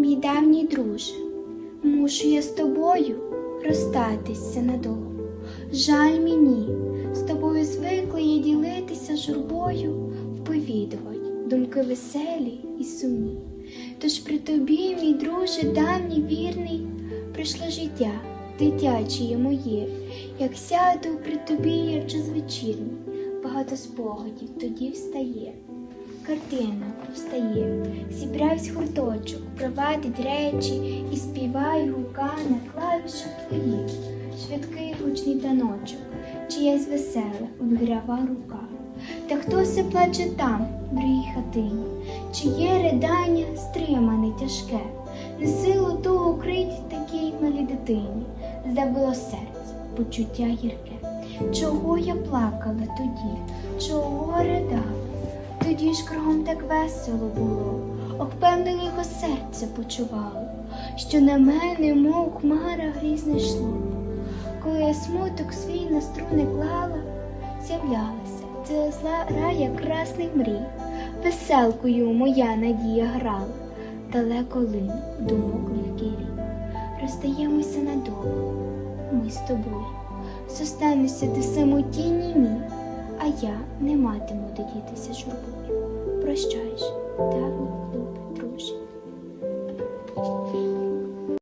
мій давній друже, мушу я з тобою розстатися надовго. Жаль мені, з тобою звикла я ділитися журбою, вповідувать думки веселі і сумні. Тож при тобі, мій друже, давній вірний, прийшло життя дитяче моє, як сяду при тобі, як в час багато спогадів тоді встає. Картина встає, зібравсь гурточок, провадить речі і співає гука на клавішах твоїх, швидкий гучний таночок, чиясь весела виграва рука. Та хто се плаче там, в другій хатині, чиє ридання стримане тяжке, не силу ту укрить такій малій дитині, здавило серце, почуття гірке. Чого я плакала тоді, чого ридала? Тоді ж кругом так весело було, ох, його серце почувало, що на мене, мов хмара грізне йшло. Коли я смуток свій на струни клала, з'являлася ціла зла рая красних мрій, веселкою моя надія грала, далеко лин думок легкий рік. Розстаємося надовго, ми з тобою, зостануся до самотінні мій, я не матиму додітися журбою. Прощаєш, давній